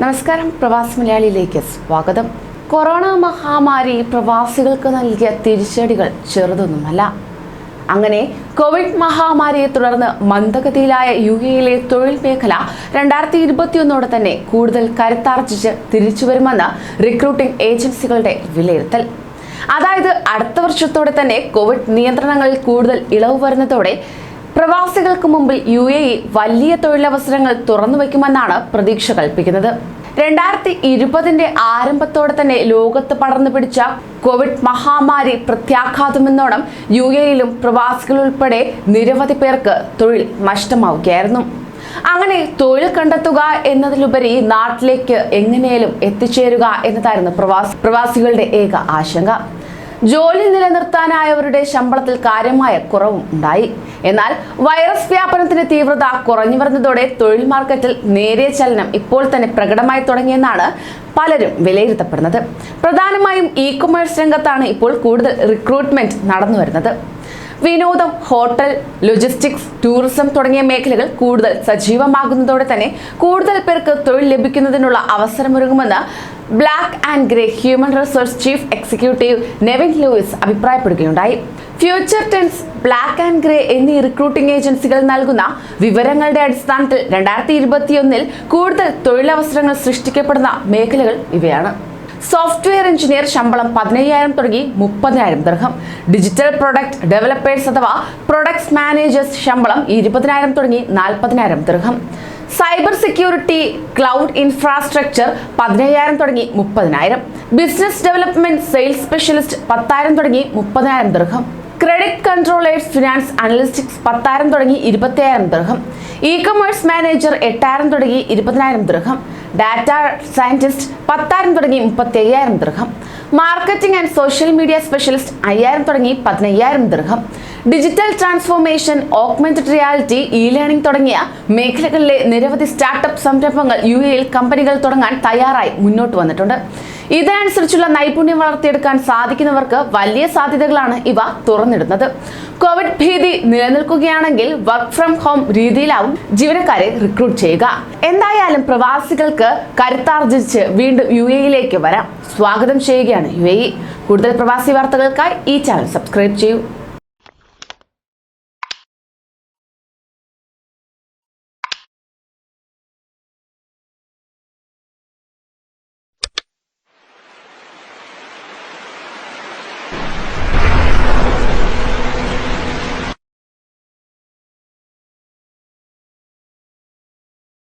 നമസ്കാരം. പ്രവാസി മലയാളിയിലേക്ക് സ്വാഗതം. കൊറോണ മഹാമാരി പ്രവാസികൾക്ക് നൽകിയ തിരിച്ചടികൾ ചെറുതൊന്നുമല്ല. അങ്ങനെ കോവിഡ് മഹാമാരിയെ തുടർന്ന് മന്ദഗതിയിലായ യു എയിലെ തൊഴിൽ മേഖല രണ്ടായിരത്തി ഇരുപത്തിയൊന്നോടെ തന്നെ കൂടുതൽ കരുത്താർജിച്ച് തിരിച്ചു വരുമെന്ന് റിക്രൂട്ടിംഗ് ഏജൻസികളുടെ വിലയിരുത്തൽ. അതായത് അടുത്ത വർഷത്തോടെ തന്നെ കോവിഡ് നിയന്ത്രണങ്ങളിൽ കൂടുതൽ ഇളവ് വരുന്നതോടെ പ്രവാസികൾക്ക് മുമ്പിൽ യു എ ഇ വലിയ തൊഴിലവസരങ്ങൾ തുറന്നു വയ്ക്കുമെന്നാണ് പ്രതീക്ഷ കൽപ്പിക്കുന്നത്. രണ്ടായിരത്തി ഇരുപതിന്റെ ആരംഭത്തോടെ തന്നെ ലോകത്ത് പടർന്നു പിടിച്ച കോവിഡ് മഹാമാരി പ്രത്യാഘാതമെന്നോണം യു എയിലും പ്രവാസികൾ ഉൾപ്പെടെ നിരവധി പേർക്ക് തൊഴിൽ നഷ്ടമാവുകയായിരുന്നു. അങ്ങനെ തൊഴിൽ കണ്ടെത്തുക എന്നതിലുപരി നാട്ടിലേക്ക് എങ്ങനെയും എത്തിച്ചേരുക എന്നതായിരുന്നു പ്രവാസി പ്രവാസികളുടെ ഏക ആശങ്ക. ജോലി നിലനിർത്താനായവരുടെ ശമ്പളത്തിൽ കാര്യമായ കുറവും ഉണ്ടായി. എന്നാൽ വൈറസ് വ്യാപനത്തിന്റെ തീവ്രത കുറഞ്ഞു വരുന്നതോടെ തൊഴിൽ മാർക്കറ്റിൽ നേരിയ ചലനം ഇപ്പോൾ തന്നെ പ്രകടമായി തുടങ്ങിയെന്നാണ് പലരും വിലയിരുത്തപ്പെടുന്നത്. പ്രധാനമായും ഇ കൊമേഴ്സ് രംഗത്താണ് ഇപ്പോൾ കൂടുതൽ റിക്രൂട്ട്മെന്റ് നടന്നു വരുന്നത്. വിനോദം ഹോട്ടൽ ലോജിസ്റ്റിക്സ് ടൂറിസം തുടങ്ങിയ മേഖലകൾ കൂടുതൽ സജീവമാകുന്നതോടെ തന്നെ കൂടുതൽ പേർക്ക് തൊഴിൽ ലഭിക്കുന്നതിനുള്ള അവസരമൊരുങ്ങുമെന്ന് black and grey human resource chief executive Nevin Lewis അഭിപ്രായപ്പെടുകയുണ്ടായി. Future tense black and grey എന്നീ റിക്രൂട്ടിംഗ് ഏജൻസികൾ നൽകുന്ന വിവരങ്ങളുടെ അടിസ്ഥാനത്തിൽ രണ്ടായിരത്തി ഇരുപത്തിയൊന്നിൽ കൂടുതൽ തൊഴിലവസരങ്ങൾ സൃഷ്ടിക്കപ്പെടുന്ന മേഖലകൾ ഇവയാണ്. സോഫ്റ്റ്വെയർ എഞ്ചിനീയർ ശമ്പളം പതിനയ്യായിരം തുടങ്ങി മുപ്പതിനായിരം ദർഹം. ഡിജിറ്റൽ പ്രൊഡക്റ്റ് ഡെവലപ്പേഴ്സ് അഥവാ പ്രൊഡക്ട്സ് മാനേജേഴ്സ് ശമ്പളം ഇരുപതിനായിരം തുടങ്ങി നാൽപ്പതിനായിരം ദർഹം. സൈബർ സെക്യൂരിറ്റി ക്ലൗഡ് ഇൻഫ്രാസ്ട്രക്ചർ പതിനയ്യായിരം തുടങ്ങി മുപ്പതിനായിരം. ബിസിനസ് ഡെവലപ്മെന്റ് സെയിൽസ് സ്പെഷ്യലിസ്റ്റ് പത്തായിരം തുടങ്ങി മുപ്പതിനായിരം ദർഹം. ക്രെഡിറ്റ് കൺട്രോളേഴ്സ് ഫിനാൻസ് അനലിസ്റ്റിക്സ് പത്തായിരം തുടങ്ങി ഇരുപത്തിയായിരം ദർഹം. ഇ കൊമേഴ്സ് മാനേജർ എട്ടായിരം തുടങ്ങി ഇരുപതിനായിരം ദർഹം. ഡാറ്റ സയന്റിസ്റ്റ് പത്തായിരം തുടങ്ങി മുപ്പത്തി അയ്യായിരം dirham. Marketing and social media specialist അയ്യായിരം തുടങ്ങി പതിനയ്യായിരം ദീർഘം digital transformation augmented reality e learning തുടങ്ങിയ മേഖലകളിലെ നിരവധി സ്റ്റാർട്ടപ്പ് സംരംഭങ്ങൾ യു എയിൽ കമ്പനികൾ തുടങ്ങാൻ തയ്യാറായി മുന്നോട്ട് വന്നിട്ടുണ്ട്. ഇതിനനുസരിച്ചുള്ള നൈപുണ്യം വളർത്തിയെടുക്കാൻ സാധിക്കുന്നവർക്ക് വലിയ സാധ്യതകളാണ് ഇവ തുറന്നിടുന്നത്. കോവിഡ് ഭീതി നിലനിൽക്കുകയാണെങ്കിൽ വർക്ക് ഫ്രം ഹോം രീതിയിലാവും ജീവനക്കാരെ റിക്രൂട്ട് ചെയ്യുക. എന്തായാലും പ്രവാസികൾക്ക് കരുത്താർജിച്ച് വീണ്ടും യു എയിലേക്ക് വരാം. സ്വാഗതം ചെയ്യുകയാണ് യു എ കൂടുതൽ പ്രവാസി വാർത്തകൾക്കായി ഈ ചാനൽ സബ്സ്ക്രൈബ് ചെയ്യൂ.